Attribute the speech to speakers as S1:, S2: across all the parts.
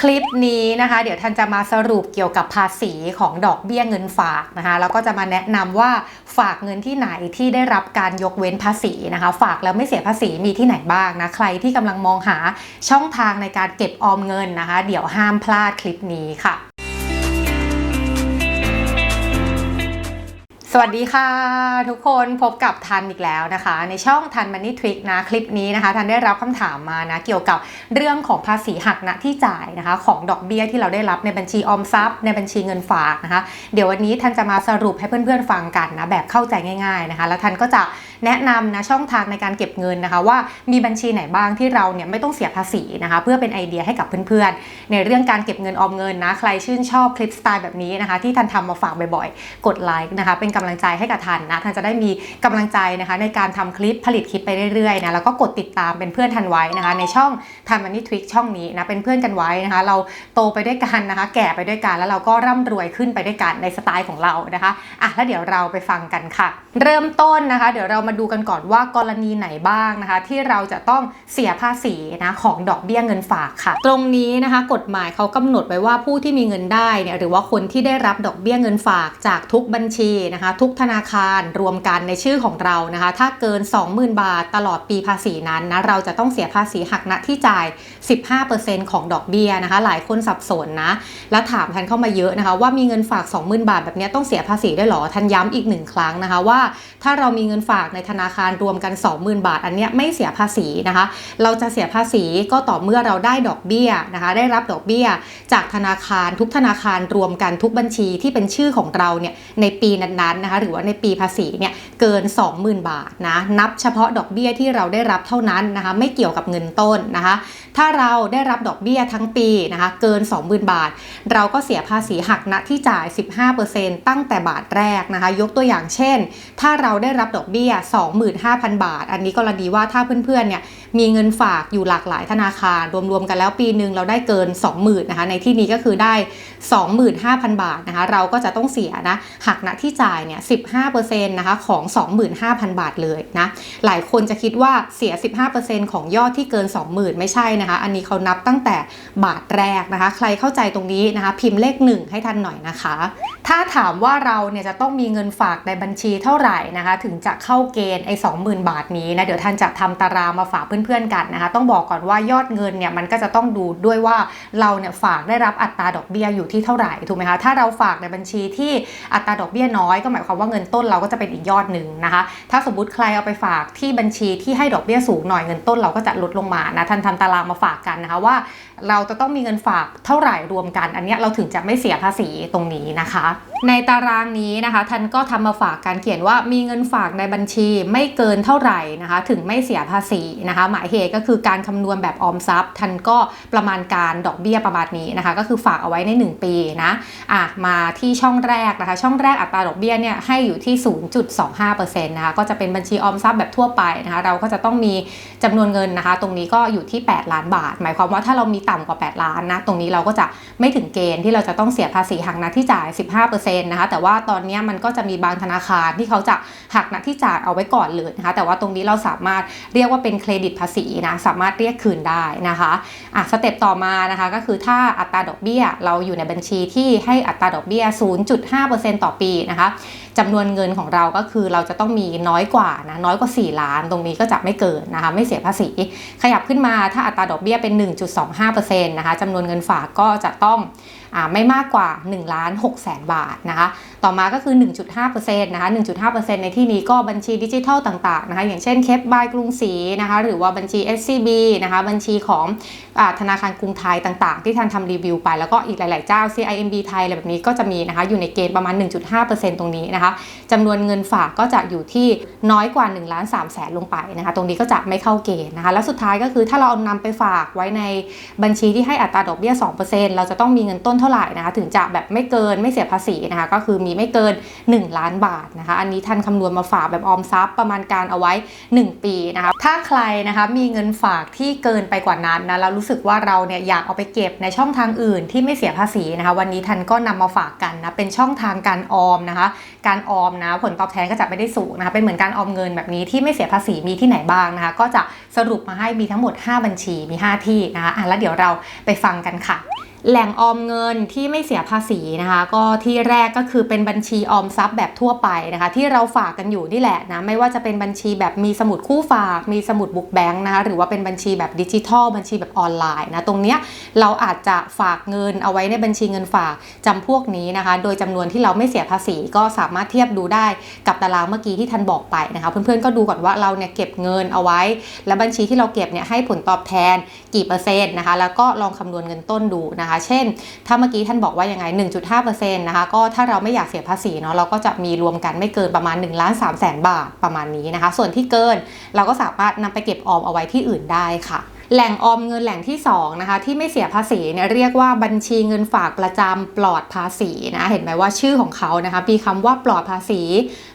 S1: คลิปนี้นะคะ เดี๋ยวท่านจะมาสรุปเกี่ยวกับภาษีของดอกเบี้ยเงินฝากนะคะแล้วก็จะมาแนะนำว่าฝากเงินที่ไหนที่ได้รับการยกเว้นภาษีนะคะ ฝากแล้วไม่เสียภาษีมีที่ไหนบ้างนะใครที่กำลังมองหาช่องทางในการเก็บออมเงินนะคะ เดี๋ยวห้ามพลาดคลิปนี้ค่ะ สวัสดีค่ะ ทุกคนพบกับทันอีกแล้วนะคะ ในช่องทันมันนี่ทริคนะคลิปนี้นะคะ ทันได้รับคำถามมานะเกี่ยวกับเรื่องของภาษีหักณที่จ่ายนะคะ ของดอกเบี้ยที่เราได้รับในบัญชีออมทรัพย์ในบัญชีเงินฝากนะคะ เดี๋ยววันนี้ทันจะมาสรุปให้เพื่อนๆฟังกันนะแบบเข้าใจง่าย ๆนะคะ แล้วทันก็จะ แนะนำนะช่องทางในการเก็บเงินนะคะ ว่ามีบัญชีไหนบ้างที่เราเนี่ยไม่ต้องเสียภาษีนะคะ เพื่อเป็นไอเดียให้กับเพื่อนๆ ในเรื่องการเก็บเงินออมเงินนะใครชื่นชอบคลิปสไตล์แบบนี้นะคะ ที่ทันทำมาฝากบ่อยๆ กดไลค์นะคะเป็นกำลังใจให้กับทันนะทันจะได้มีกำลังใจนะคะในการทำคลิปผลิตคลิปไปเรื่อยๆนะแล้วก็กดติดตามเป็นเพื่อนทันไว้นะคะ ในช่องทันมันนี่ทริคช่องนี้นะเป็นเพื่อนกันไว้นะคะ เราโตไปด้วยกันนะคะ แก่ไปด้วยกันแล้วเราก็ร่ำรวยขึ้นไปด้วยกันในสไตล์ของเรานะคะอะแล้วเดี๋ยวเราไปฟังกันค่ะ เริ่มต้นนะคะ เดี๋ยวเรามาาดูกันก่อนว่ากรณีไหนบ้างนะคะ ที่เราจะต้องเสียภาษีนะของดอกเบี้ยเงินฝากค่ะ ตรงนี้นะคะกฎหมายเขากำหนดไว้ว่าผู้ที่มีเงินได้เนี่ยหรือว่าคนที่ได้รับดอกเบี้ยเงินฝากจากทุกบัญชีนะคะ ทุกธนาคารรวมกันในชื่อของเรานะคะ ถ้าเกิน 20,000 บาทตลอดปีภาษีนั้นนะเราจะต้องเสียภาษีหักณที่จ่าย 15%ของดอกเบี้ยนะคะ หลายคนสับสนนะแล้วถามทันเข้ามาเยอะนะคะว่ามีเงินฝาก 20,000 บาทแบบนี้ต้องเสียภาษีได้หรอทันย้ำอีกหนึ่งครั้งนะคะว่า ถ้าเรามีเงินฝากในธนาคารรวมกัน 20,000 บาท อันเนี้ยไม่เสียภาษีนะคะ เราจะเสียภาษีก็ต่อเมื่อเราได้ดอกเบี้ยนะคะ ได้รับดอกเบี้ย จากธนาคารทุกธนาคารรวมกันทุกบัญชีที่เป็นชื่อของเราเนี่ยในปีนั้นๆนะคะหรือว่าในปีภาษีเนี่ยเกิน 20,000 บาทนะนับเฉพาะดอกเบี้ยที่เราได้รับเท่านั้นนะคะไม่เกี่ยวกับเงินต้นนะคะ ถ้าเราได้รับดอกเบี้ยทั้งปีนะคะเกิน 20,000 บาท เราก็เสียภาษีหักณที่จ่าย 15%ตั้งแต่บาทแรกนะคะ ยกตัวอย่างเช่น ถ้าเราได้รับดอกเบี้ย25,000 บาท อันนี้กรณีว่าถ้าเพื่อนๆเนี่ยมีเงินฝากอยู่หลากหลายธนาคาร รวมๆกันแล้วปีหนึ่งเราได้เกิน 20,000นะคะในที่นี้ก็คือได้ 25,000 บาทนะคะเราก็จะต้องเสียนะหักณที่จ่ายเนี่ย15%นะคะของ 25,000 บาทเลยนะหลายคนจะคิดว่าเสีย 15%ของยอดที่เกิน 20,000 ไม่ใช่นะคะ อันนี้เขานับตั้งแต่บาทแรกนะคะ ใครเข้าใจตรงนี้นะคะ พิมพ์เลข 1 ให้ทันหน่อยนะคะ ถ้าถามว่าเราเนี่ยจะต้องมีเงินฝากในบัญชีเท่าไหร่นะคะ ถึงจะเข้าเกณฑ์ไอ้20,000บาทนี้นะเดี๋ยวท่านจะทำตารางมาฝากเพื่อนๆกันนะคะ ต้องบอกก่อนว่ายอดเงินเนี่ยมันก็จะต้องดูด้วยว่าเราเนี่ยฝากได้รับอัตราดอกเบี้ยอยู่ที่เท่าไหร่ถูกไหมคะถ้าเราฝากในบัญชีที่อัตราดอกเบี้ยน้อยก็หมายความว่าเงินต้นเราก็จะเป็นอีกยอดหนึ่งนะคะ ถ้าสมมติใครเอาไปฝากที่บัญชีที่ให้ดอกเบี้ยสูงหน่อยเงินต้นเราก็จะลดลงมานะท่านทำตารางมาฝากกันนะคะว่า เราจะต้องมีเงินฝากเท่าไหร่รวมกัน อันนี้เราถึงจะไม่เสียภาษีตรงนี้นะคะ ในตารางนี้นะคะท่านก็ทำมาฝากการเขียนว่ามีเงินฝากในบัญชีไม่เกินเท่าไหร่นะคะ ถึงไม่เสียภาษีนะคะ หมายเหตุก็คือการคำนวณแบบออมทรัพย์ท่านก็ประมาณการดอกเบี้ยประมาณนี้นะคะ ก็คือฝากเอาไว้ใน 1 ปีนะอะมาที่ช่องแรกนะคะ ช่องแรกอัตราดอกเบี้ยเนี่ยให้อยู่ที่ 0.25%นะคะก็จะเป็นบัญชีออมทรัพย์แบบทั่วไปนะคะ เราก็จะต้องมีจำนวนเงินนะคะ ตรงนี้ก็อยู่ที่ 8 ล้านบาท หมายความว่าถ้าเรามีต่ำกว่า 8 ล้านนะตรงนี้เราก็จะไม่ถึงเกณฑ์ที่เราจะต้องเสียภาษีหักหน้าที่จ่าย 15%นะคะแต่ว่าตอนนี้มันก็จะมีบางธนาคารที่เขาจะหักหน้าที่จ่ายเอาไว้ก่อนเลยนะคะ แต่ว่าตรงนี้เราสามารถเรียกว่าเป็นเครดิตภาษีนะ สามารถเรียกคืนได้นะคะอะสเต็ปต่อมานะคะ ก็คือถ้าอัตราดอกเบี้ย เราอยู่ในบัญชีที่ให้อัตราดอกเบี้ย 0.5%ต่อปีนะคะจำนวนเงินของเราก็คือเราจะต้องมีน้อยกว่านะน้อยกว่า 4 ล้านตรงนี้ก็จะไม่เกินนะคะไม่เสียภาษี ขยับขึ้นมาถ้าอัตราดอกเบี้ยเป็น 1.25%นะคะจำนวนเงินฝากก็จะต้อง ไม่มากกว่า1ล้าน6แสนบาทนะคะ ต่อมาก็คือ 1.5%นะคะ 1.5%ในที่นี้ก็บัญชีดิจิทัลต่างๆนะคะ อย่างเช่นเคปบายกรุงศรีนะคะ หรือว่าบัญชี SCB นะคะ บัญชีของอธนาคารกรุงไทยต่างๆ ที่ท่านทำรีวิวไป แล้วก็อีกหลายๆเจ้า CIMB ไทยอะไรแบบนี้ก็จะมีนะคะ อยู่ในเกณฑ์ประมาณ 1.5%ตรงนี้นะคะจำนวนเงินฝากก็จะอยู่ที่น้อยกว่า1ล้าน3แสนลงไปนะคะ ตรงนี้ก็จะไม่เข้าเกณฑ์นะคะ แล้วสุดท้ายก็คือถ้าเราเอานำไปฝากไว้ในบัญชีที่ให้อัตราดอกเบี้ย 2%เราจะต้องมีเงินต้นเท่าไหร่นะคะถึงจะแบบไม่เกินไม่เสียภาษีนะคะก็คือมีไม่เกิน 1 ล้านบาทนะคะ อันนี้ท่านคำนวณมาฝากแบบออมทรัพย์ประมาณการเอาไว้ 1 ปีนะคะถ้าใครนะคะมีเงินฝากที่เกินไปกว่านั้นนะแล้วรู้สึกว่าเราเนี่ยอยากเอาไปเก็บในช่องทางอื่นที่ไม่เสียภาษีนะคะวันนี้ท่านก็นำมาฝากกันนะเป็นช่องทางการออมนะคะ การออมนะผลตอบแทนก็จะไม่ได้สูงนะคะเป็นเหมือนการออมเงินแบบนี้ที่ไม่เสียภาษีมีที่ไหนบ้างนะคะก็จะสรุปมาให้มีทั้งหมด 5 บัญชีมี 5 ที่นะคะอะแล้วเดี๋ยวเราไปฟังกันค่ะ แหล่งออมเงินที่ไม่เสียภาษีนะคะ ก็ที่แรกก็คือเป็นบัญชีออมทรัพย์แบบทั่วไปนะคะ ที่เราฝากกันอยู่นี่แหละนะไม่ว่าจะเป็นบัญชีแบบมีสมุดคู่ฝาก มีสมุดบุ๊กแบงค์นะคะหรือว่าเป็นบัญชีแบบดิจิทัล บัญชีแบบออนไลน์นะตรงเนี้ยเราอาจจะฝากเงินเอาไว้ในบัญชีเงินฝากจำพวกนี้นะคะ โดยจำนวนที่เราไม่เสียภาษีก็สามารถเทียบดูได้กับตารางเมื่อกี้ที่ทันบอกไปนะคะเพื่อนๆก็ดูก่อนว่าเราเนี่ยเก็บเงินเอาไว้ และบัญชีที่เราเก็บเนี่ยให้ผลตอบแทนกี่เปอร์เซ็นต์นะคะแล้วก็ลองคำนวณเงินต้นดูนะคะเช่น ถ้าเมื่อกี้ท่านบอกว่ายังไง 1.5%นะคะ ก็ถ้าเราไม่อยากเสียภาษีเนาะ เราก็จะมีรวมกันไม่เกินประมาณ1ล้าน3แสนบาทประมาณนี้นะคะ ส่วนที่เกินเราก็สามารถนำไปเก็บออมเอาไว้ที่อื่นได้ค่ะแหล่งออมเงินแหล่งที่2นะคะที่ไม่เสียภาษีเนี่ยเรียกว่าบัญชีเงินฝากประจำปลอดภาษีนะเห็นไหมว่าชื่อของเขานะคะมีคำว่าปลอดภาษี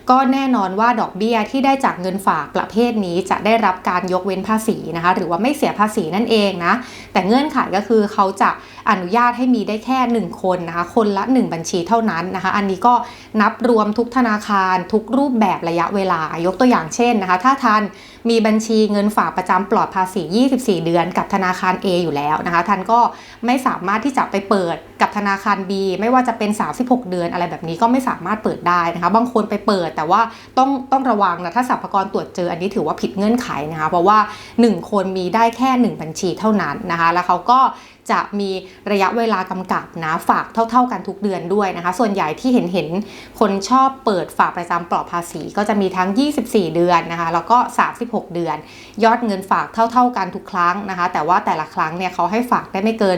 S1: ก็แน่นอนว่าดอกเบี้ยที่ได้จากเงินฝากประเภทนี้จะได้รับการยกเว้นภาษีนะคะ หรือว่าไม่เสียภาษีนั่นเองนะ แต่เงื่อนไขก็คือเขาจะอนุญาตให้มีได้แค่ 1 คนนะคะ คนละ 1 บัญชีเท่านั้นนะคะ อันนี้ก็นับรวมทุกธนาคารทุกรูปแบบระยะเวลายกตัวอย่างเช่นนะคะ ถ้าท่านมีบัญชีเงินฝากประจำปลอดภาษี 24 เดือนกับธนาคาร A อยู่แล้วนะคะ ท่านก็ไม่สามารถที่จะไปเปิดกับธนาคาร B ไม่ว่าจะเป็น 36 เดือนอะไรแบบนี้ก็ไม่สามารถเปิดได้นะคะ บางคนไปเปิดแต่ว่าต้องต้องระวังนะถ้าสรรพากรตรวจเจออันนี้ถือว่าผิดเงื่อนไขนะคะ เพราะว่า 1 คนมีได้แค่ 1 บัญชีเท่านั้นนะคะ แล้วเขาก็ จะมีระยะเวลากำกับนะฝากเท่า ๆ กันทุกเดือนด้วยนะคะ ส่วนใหญ่ที่เห็นเห็นคนชอบเปิดฝากประจำปลอดภาษีก็จะมีทั้ง 24 เดือนนะคะแล้วก็ 36 เดือน ยอดเงินฝากเท่า ๆกันทุกครั้งนะคะ แต่ว่าแต่ละครั้งเนี่ยเขาให้ฝากได้ไม่เกิน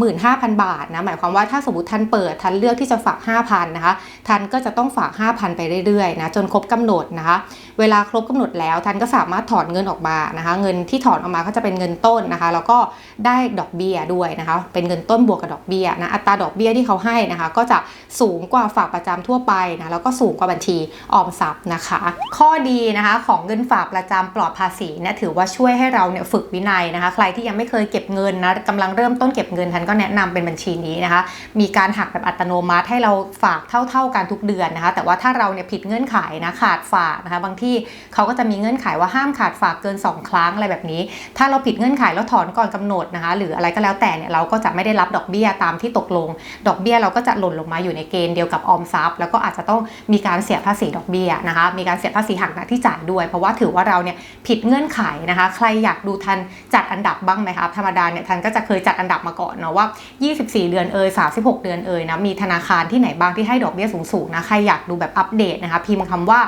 S1: 25,000 บาทนะหมายความว่าถ้าสมมติท่านเปิดท่านเลือกที่จะฝาก 5,000นะคะท่านก็จะต้องฝาก 5,000 ไปเรื่อยๆนะจนครบกำหนดนะคะ เวลาครบกำหนดแล้วท่านก็สามารถถอนเงินออกมานะคะ เงินที่ถอนออกมาก็จะเป็นเงินต้นนะคะ แล้วก็ได้ดอกเบี้ยด้วยนะคะ เป็นเงินต้นบวกกับดอกเบี้ยนะ อัตราดอกเบี้ยที่เขาให้นะคะ ก็จะสูงกว่าฝากประจำทั่วไปนะ แล้วก็สูงกว่าบัญชีออมทรัพย์นะคะ ข้อดีนะคะของเงินฝากประจำปลอดภาษีเนี่ยถือว่าช่วยให้เราเนี่ยฝึกวินัยนะคะ ใครที่ยังไม่เคยเก็บเงินนะกำลังเริ่มต้นเก็บเงินท่านก็แนะนำเป็นบัญชีนี้นะคะ มีการหักแบบอัตโนมัติให้เราฝากเท่า ๆกันทุกเดือนนะคะ แต่ว่าถ้าเราเนี่ยผิดเงื่อนไขนะขาดฝากนะคะ บางที่เขาก็จะมีเงื่อนไขว่าห้ามขาดฝากเกิน 2 ครั้งอะไรแบบนี้ ถ้าเราผิดเงื่อนไขแล้วถอนก่อนกำหนดนะคะ หรืออะไรก็แล้วแต่เนี่ยเราก็จะไม่ได้รับดอกเบี้ยตามที่ตกลง ดอกเบี้ยเราก็จะหล่นลงมาอยู่ในเกณฑ์เดียวกับออมทรัพย์แล้วก็อาจจะต้องมีการเสียภาษีดอกเบี้ยนะคะ มีการเสียภาษีหักหน้าที่จ่ายด้วย เพราะว่าถือว่าเราเนี่ยผิดเงื่อนไขนะคะ ใครอยากดูทันจัดอันดับบ้างไหมครับธรรมดาเนี่ยทันก็จะเคยจัดอันดับมาก่อนเนาะว่า 24 เดือนเอ่ย36 เดือนเอ่ยนะมีธนาคารที่ไหนบ้างที่ให้ดอกเบี้ยสูงๆนะใครอยากดูแบบอัปเดตนะคะพิมพ์คำว่า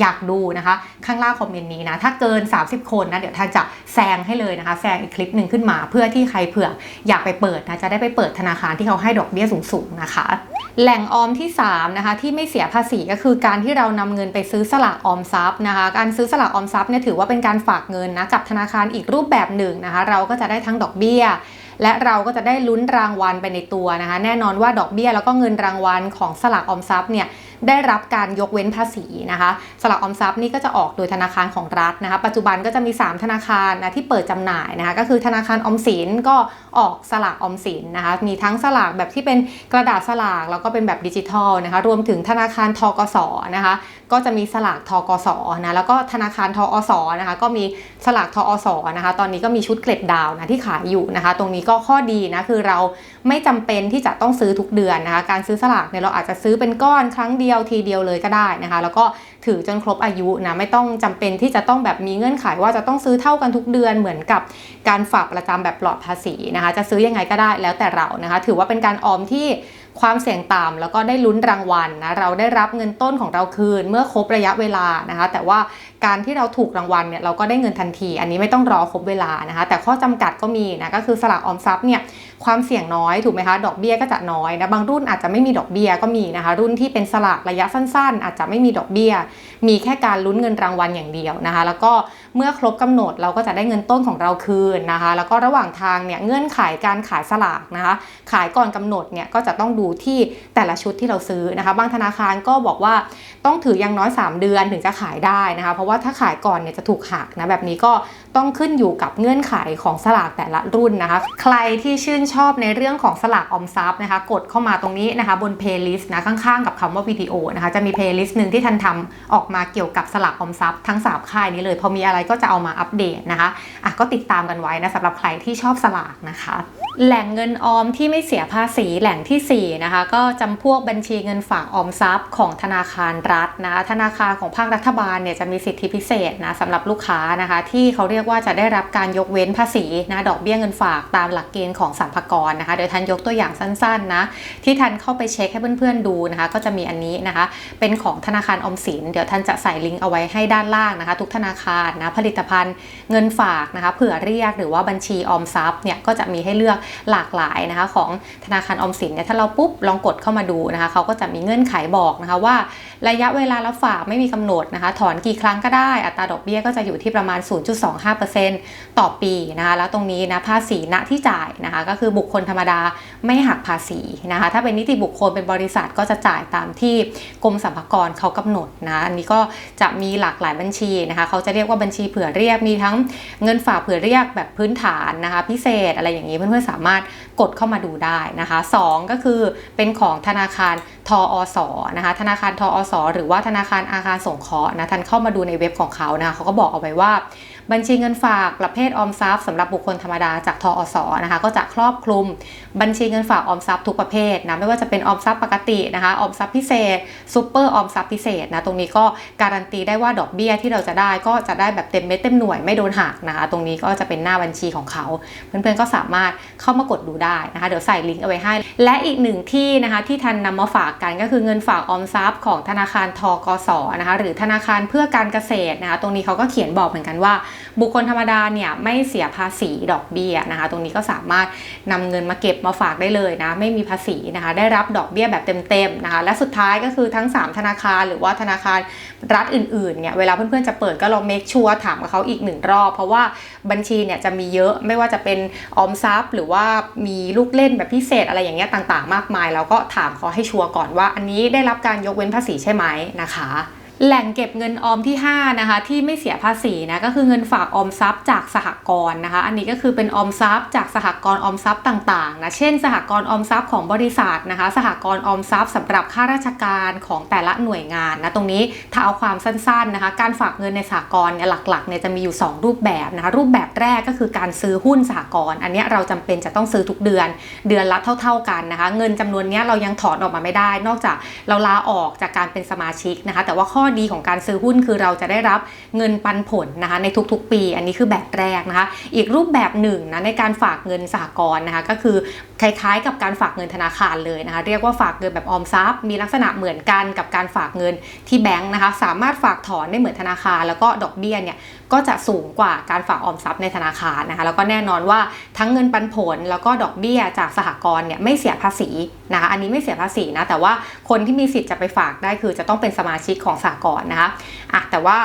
S1: อยากดูนะคะ ข้างล่างคอมเมนต์นี้นะถ้าเกิน 30 คนนะเดี๋ยวท่านจะแซงให้เลยนะคะแซงอีกคลิปหนึ่งขึ้นมา เพื่อที่ใครเผื่ออยากไปเปิดนะจะได้ไปเปิดธนาคารที่เขาให้ดอกเบี้ยสูงๆนะคะแหล่งออมที่3นะคะที่ไม่เสียภาษีก็คือการที่เรานำเงินไปซื้อสลากออมทรัพย์นะคะ การซื้อสลากออมทรัพย์เนี่ยถือว่าเป็นการฝากเงินนะกับธนาคารอีกรูปแบบหนึ่งนะคะ เราก็จะได้ทั้งดอกเบี้ย และเราก็จะได้ลุ้นรางวัลไปในตัวนะคะ แน่นอนว่าดอกเบี้ยแล้วก็เงินรางวัลของสลากออมทรัพย์เนี่ย ได้รับการยกเว้นภาษีนะคะสลากออมทรัพย์นี่ก็จะออกโดยธนาคารของรัฐนะคะ ปัจจุบันก็จะมี 3 ธนาคารนะที่เปิดจำหน่ายนะคะก็คือธนาคารออมสินก็ออกสลากออมสินนะคะมีทั้งสลากแบบที่เป็นกระดาษสลากแล้วก็เป็นแบบดิจิทัลนะคะรวมถึงธนาคารทกสนะคะ ก็จะมีสลากทกสนะแล้วก็ธนาคารทอสนะคะก็มีสลากทอสนะคะ ตอนนี้ก็มีชุดเกล็ดดาวนะที่ขายอยู่นะคะ ตรงนี้ก็ข้อดีนะคือเราไม่จำเป็นที่จะต้องซื้อทุกเดือนนะคะ การซื้อสลากเนี่ยเราอาจจะซื้อเป็นก้อนครั้งเดียวทีเดียวเลยก็ได้นะคะ แล้วก็ถือจนครบอายุนะไม่ต้องจำเป็นที่จะต้องแบบมีเงื่อนไขว่าจะต้องซื้อเท่ากันทุกเดือนเหมือนกับการฝากประจำแบบปลอดภาษีนะคะ จะซื้อยังไงก็ได้แล้วแต่เรานะคะ ถือว่าเป็นการออมที่ ความเสี่ยงต่ำแล้วก็ได้ลุ้นรางวัลนะเราได้รับเงินต้นของเราคืน เมื่อครบระยะเวลานะคะ แต่ว่าการที่เราถูกรางวัลเนี่ยเราก็ได้เงินทันที อันนี้ไม่ต้องรอครบเวลานะคะ แต่ข้อจำกัดก็มีนะก็คือสลากออมทรัพย์เนี่ยความเสี่ยงน้อยถูกไหมคะดอกเบี้ยก็จะน้อยนะบางรุ่นอาจจะไม่มีดอกเบี้ยก็มีนะคะ รุ่นที่เป็นสลากระยะสั้น ๆ อาจจะไม่มีดอกเบี้ย มีแค่การลุ้นเงินรางวัลอย่างเดียวนะคะ แล้วก็เมื่อครบกำหนดเราก็จะได้เงินต้นของเราคืนนะคะ แล้วก็ระหว่างทางเนี่ยเงื่อนไขการขายสลากนะคะ ขายก่อนกำหนดเนี่ยก็จะต้องดูที่แต่ละชุดที่เราซื้อนะคะ บางธนาคารก็บอกว่าต้องถืออย่างน้อย 3 เดือนถึงจะขายได้นะคะ เพราะว่าถ้าขายก่อนเนี่ยจะถูกหักนะแบบนี้ก็ต้องขึ้นอยู่กับเงื่อนไขของสลากแต่ละรุ่นนะคะ ใครที่ชื่นชอบในเรื่องของสลากออมทรัพย์นะคะ กดเข้ามาตรงนี้นะคะ บนเพลย์ลิสต์นะข้างๆกับคำว่าวิดีโอนะคะจะมีเพลย์ลิสต์หนึ่งที่ทันทำออกมาเกี่ยวกับสลากออมทรัพย์ทั้ง 3 ค่ายนี้เลยพอมีอะไรก็จะเอามาอัปเดตนะคะอะก็ติดตามกันไว้นะสำหรับใครที่ชอบสลากนะคะ แหล่งเงินออมที่ไม่เสียภาษีแหล่งทีสี่ 4 นะคะ ก็จำพวกบัญชีเงินฝากออมทรัพย์ของธนาคารรัฐนะคะธนาคารของภาครัฐบาลเนี่ยจะมีสิทธิพิเศษนะสำหรับลูกค้านะคะ ที่เขาเรียกว่าจะได้รับการยกเว้นภาษีนะดอกเบี้ยเงินฝากตามหลักเกณฑ์ของสรรพากรนะคะเดี๋ยวทันยกตัวอย่างสั้นๆนะที่ทันเข้าไปเช็คให้เพื่อนๆดูนะคะ ก็จะมีอันนี้นะคะ เป็นของธนาคารออมสิน เดี๋ยวทันจะใส่ลิงก์เอาไว้ให้ด้านล่างนะคะ ทุกธนาคารนะผลิตภัณฑ์เงินฝากนะคะเผื่อเรียกหรือว่าบัญชีออมทรัพย์เนี่ยก็จะมีให้เลือกหลากหลายนะคะของธนาคารออมสินเนี่ยถ้าเราปุ๊บลองกดเข้ามาดูนะคะเขาก็จะมีเงื่อนไขบอกนะคะว่า ระยะเวลารับฝากไม่มีกำหนดนะคะ ถอนกี่ครั้งก็ได้อัตราดอกเบี้ยก็จะอยู่ที่ประมาณ 0.25%ต่อปีนะคะแล้วตรงนี้นะภาษีณที่จ่ายนะคะก็คือบุคคลธรรมดาไม่หักภาษีนะคะถ้าเป็นนิติบุคคลเป็นบริษัทก็จะจ่ายตามที่กรมสรรพากรเขากำหนดนะอันนี้ก็จะมีหลากหลายบัญชีนะคะเขาจะเรียกว่าบัญชีเผื่อเรียกมีทั้งเงินฝากเผื่อเรียกแบบพื้นฐานนะคะพิเศษอะไรอย่างนี้เพื่อนๆสามารถกดเข้ามาดูได้นะคะสองก็คือเป็นของธนาคารทออสนะคะธนาคารทออสหรือว่าธนาคารอาคารสงเคราะห์นะท่านเข้ามาดูในเว็บของเขานะเขาก็บอกเอาไว้ว่า บัญชีเงินฝากประเภทออมทรัพย์สำหรับบุคคลธรรมดาจากทออสนะคะก็จะครอบคลุมบัญชีเงินฝากออมทรัพย์ทุกประเภทนะไม่ว่าจะเป็นออมทรัพย์ปกตินะคะออมทรัพย์พิเศษซูเปอร์ออมทรัพย์พิเศษนะตรงนี้ก็การันตีได้ว่าดอกเบี้ยที่เราจะได้ก็จะได้แบบเต็มเม็ดเต็มหน่วยไม่โดนหักนะคะตรงนี้ก็จะเป็นหน้าบัญชีของเขา เพื่อนๆก็สามารถเข้ามากดดูได้นะคะเดี๋ยวใส่ลิงก์เอาไว้ให้ และอีกหนึ่งที่นะคะที่ทันนำมาฝากกันก็คือเงินฝากออมทรัพย์ของธนาคารทกสนะคะหรือธนาคารเพื่อการเกษตรนะคะตรงนี้เขาก็เขียนบอกเหมือนกันว่าบุคคลธรรมดาเนี่ยไม่เสียภาษีดอกเบี้ยนะคะ ตรงนี้ก็สามารถนำเงินมาเก็บมาฝากได้เลยนะไม่มีภาษีนะคะ ได้รับดอกเบี้ยแบบเต็มๆนะคะและสุดท้ายก็คือทั้ง 3 ธนาคารหรือว่าธนาคารรัฐอื่นๆเนี่ยเวลาเพื่อนๆจะเปิดก็ลองเมคชัวร์ถามกับเขาอีกหนึ่งรอบ เพราะว่าบัญชีเนี่ยจะมีเยอะไม่ว่าจะเป็นออมทรัพย์ หรือว่ามีลูกเล่นแบบพิเศษอะไรอย่างเงี้ยต่างๆ มากมาย แล้วก็ถามเขาให้ชัวร์ก่อนว่า อันนี้ได้รับการยกเว้นภาษีใช่ไหมนะคะ แหล่งเก็บเงินออมที่ 5 นะคะ ที่ไม่เสียภาษีนะก็คือเงินฝากออมทรัพย์จากสหกรณ์นะคะ อันนี้ก็คือเป็นออมทรัพย์จากสหกรณ์ออมทรัพย์ต่างๆนะเช่น สหกรณ์ออมทรัพย์ของบริษัทนะคะ สหกรณ์ออมทรัพย์สำหรับข้าราชการของแต่ละหน่วยงานนะตรงนี้ถ้าเอาความสั้นๆนะคะ การฝากเงินในสหกรณ์เนี่ยหลักๆเนี่ยจะมีอยู่ 2 รูปแบบนะคะ รูปแบบแรกก็คือการซื้อหุ้นสหกรณ์อันนี้เราจำเป็นจะต้องซื้อทุกเดือน เดือนละเท่า ๆกันนะคะ เงินจำนวนนี้เรายังถอนออกมาไม่ได้ นอกจากเราลาออกจากการเป็นสมาชิกนะคะ แต่ว่าข้อดีของการซื้อหุ้นคือเราจะได้รับเงินปันผลนะคะในทุกๆ ปี อันนี้คือแบบแรกนะคะ อีกรูปแบบหนึ่งนะในการฝากเงินสหกรณ์นะคะก็คือคล้ายๆ กับการฝากเงินธนาคารเลยนะคะ เรียกว่าฝากเงินแบบออมทรัพย์ มีลักษณะเหมือนกันกับการฝากเงินที่แบงค์นะคะ สามารถฝากถอนได้เหมือนธนาคารแล้วก็ดอกเบี้ยเนี่ยก็จะสูงกว่าการฝากออมทรัพย์ในธนาคารนะคะ แล้วก็แน่นอนว่าทั้งเงินปันผลแล้วก็ดอกเบี้ยจากสหกรณ์เนี่ยไม่เสียภาษีนะคะ อันนี้ไม่เสียภาษีนะ แต่ว่าคนที่มีสิทธิ์จะไปฝากได้คือจะต้องเป็นสมาชิกของสหกรณ์นะคะอะแต่ว่า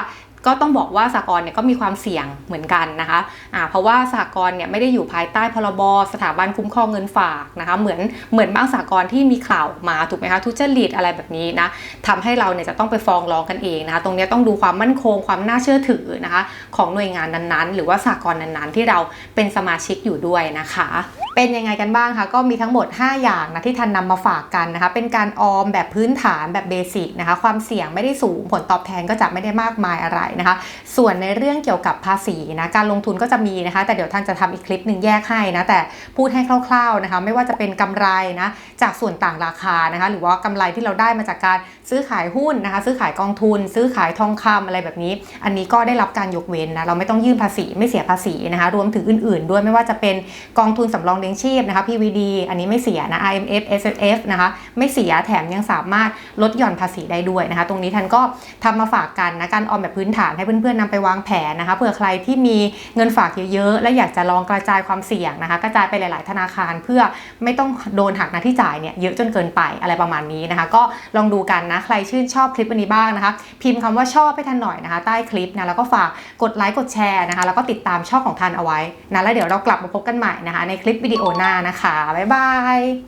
S1: ก็ต้องบอกว่าสหกรเนี่ยก็มีความเสี่ยงเหมือนกันนะคะอ่าเพราะว่าสหกรเนี่ยไม่ได้อยู่ภายใต้พรบสถาบันคุ้มครองเงินฝากนะคะเหมือนเหมือนบางสหกรที่มีข่าวมาถูกไหมคะทุจริตอะไรแบบนี้นะทำให้เราเนี่ยจะต้องไปฟ้องร้องกันเองนะคะตรงนี้ต้องดูความมั่นคงความน่าเชื่อถือนะคะของหน่วยงานนั้นๆ หรือว่าสหกรนั้นๆ ที่เราเป็นสมาชิกอยู่ด้วยนะคะ เป็นยังไงกันบ้างคะก็มีทั้งหมด 5 อย่างนะที่ทันนำมาฝากกันนะคะเป็นการออมแบบพื้นฐานแบบเบสิกนะคะความเสี่ยงไม่ได้สูงผลตอบแทนก็จะไม่ได้มากมายอะไรนะคะ ส่วนในเรื่องเกี่ยวกับภาษีนะการลงทุนก็จะมีนะคะ แต่เดี๋ยวท่านจะทำอีกคลิปหนึ่งแยกให้นะแต่พูดให้คร่าวๆนะคะ ไม่ว่าจะเป็นกำไรนะจากส่วนต่างราคานะคะ หรือว่ากำไรที่เราได้มาจากการซื้อขายหุ้นนะคะ ซื้อขายกองทุน ซื้อขายทองคำอะไรแบบนี้ อันนี้ก็ได้รับการยกเว้นนะเราไม่ต้องยื่นภาษีไม่เสียภาษีนะคะ รวมถึงอื่น ๆ ด้วยไม่ว่าจะเป็นกองทุนสำรองเลี้ยงชีพนะคะ PVD อันนี้ไม่เสียนะ IMF SFF นะคะ ไม่เสียแถมยังสามารถลดหย่อนภาษีได้ด้วยนะคะ ตรงนี้ท่านก็ทำมาฝากกันนะการออมแบบพื้นฐานให้เพื่อนๆนำไปวางแผนนะคะ เผื่อใครที่มีเงินฝากเยอะๆ และอยากจะลองกระจายความเสี่ยงนะคะ กระจายไปหลาย ๆ ธนาคารเพื่อไม่ต้องโดนหักหน้าที่จ่ายเนี่ยเยอะจนเกินไปอะไรประมาณนี้นะคะ ก็ลองดูกันนะ ใครชื่นชอบคลิปวันนี้บ้างนะคะ พิมพ์คำว่าชอบให้ทันหน่อยนะคะ ใต้คลิปนะแล้วก็ฝากกดไลค์กดแชร์นะคะ แล้วก็ติดตามช่องของทันเอาไว้นะแล้วเดี๋ยวเรากลับมาพบกันใหม่นะคะ ในคลิปวิดีโอหน้านะคะบ๊ายบาย